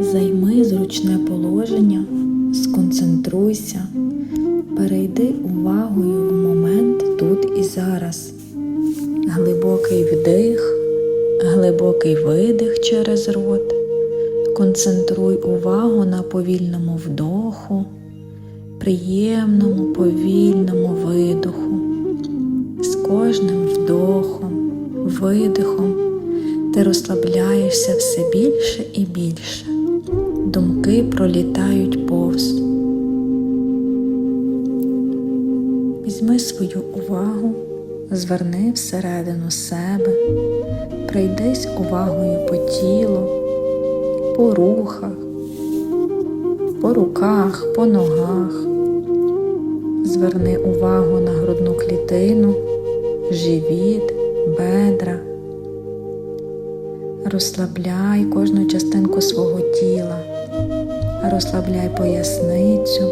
Займи зручне положення, сконцентруйся, перейди увагою в момент тут і зараз. Глибокий вдих, глибокий видих через рот. Концентруй увагу на повільному вдоху, приємному повільному видоху. З кожним вдохом, видихом ти розслабляєшся все більше і більше. Думки пролітають повз. Візьми свою увагу, зверни всередину себе, прийдись увагою по тілу, по рухах, по руках, по ногах. Зверни увагу на грудну клітину, живіт, бедра. Розслабляй кожну частинку свого тіла, розслабляй поясницю,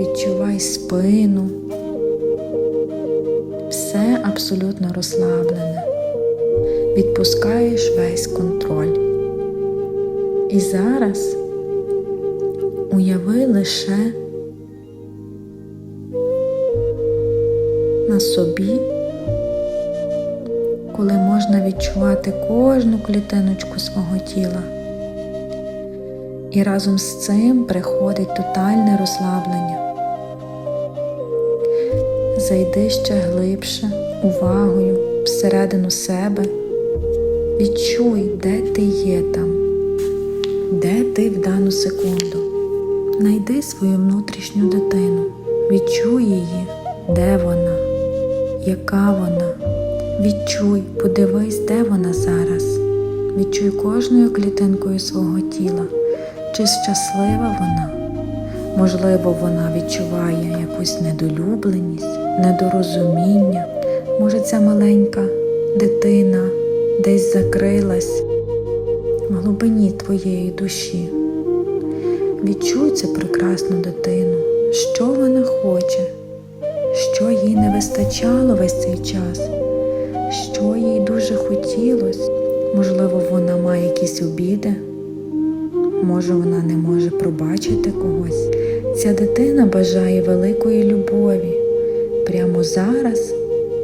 відчувай спину. Все абсолютно розслаблене. Відпускаєш весь контроль. І зараз уяви лише на собі коли можна відчувати кожну клітиночку свого тіла. І разом з цим приходить тотальне розслаблення. Зайди ще глибше увагою всередину себе. Відчуй, де ти є там, де ти в дану секунду. Найди свою внутрішню дитину, відчуй її, де вона, яка вона. Відчуй, подивись, де вона зараз. Відчуй кожною клітинкою свого тіла, чи щаслива вона. Можливо, вона відчуває якусь недолюбленість, недорозуміння. Може, ця маленька дитина десь закрилась в глибині твоєї душі. Відчуй цю прекрасну дитину, що вона хоче, що їй не вистачало весь цей час що їй дуже хотілося. Можливо, вона має якісь обіди, може, вона не може пробачити когось. Ця дитина бажає великої любові. Прямо зараз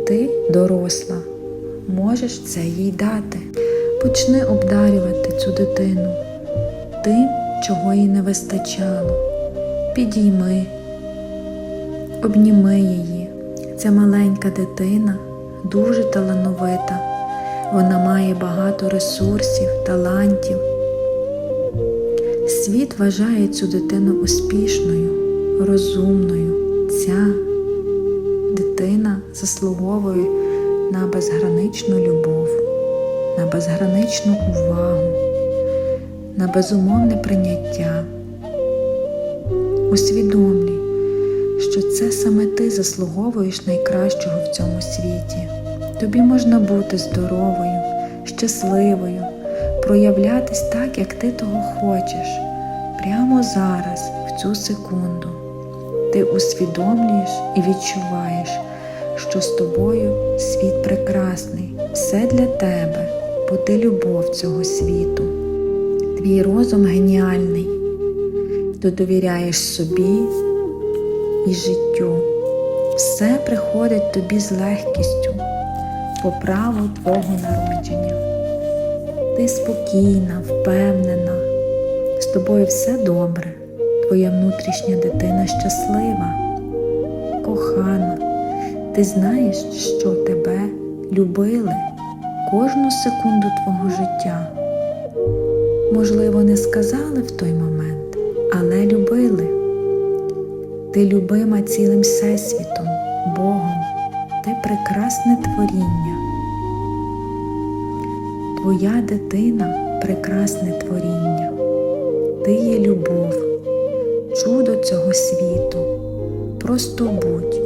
ти доросла, можеш це їй дати. Почни обдарювати цю дитину тим, чого їй не вистачало. Підійми, обніми її. Ця маленька дитина дуже талановита. Вона має багато ресурсів, талантів. Світ вважає цю дитину успішною, розумною. Ця дитина заслуговує на безграничну любов, на безграничну увагу, на безумовне прийняття. Усвідомлюй, що це саме ти заслуговуєш найкращого в цьому світі. Тобі можна бути здоровою, щасливою, проявлятись так, як ти того хочеш, прямо зараз, в цю секунду. Ти усвідомлюєш і відчуваєш, що з тобою світ прекрасний, все для тебе, бо ти любов цього світу. Твій розум геніальний, ти довіряєш собі і життю. Все приходить тобі з легкістю по праву Твого народження. Ти спокійна, впевнена, з тобою все добре, твоя внутрішня дитина щаслива, кохана, ти знаєш, що тебе любили кожну секунду твого життя. Можливо, не сказали в той момент, але любили. Ти любима цілим Всесвітом, Богом, ти прекрасне творіння. Твоя дитина прекрасне творіння, ти є любов, чудо цього світу. Просто будь,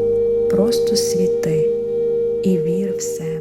просто світи і вір в себе.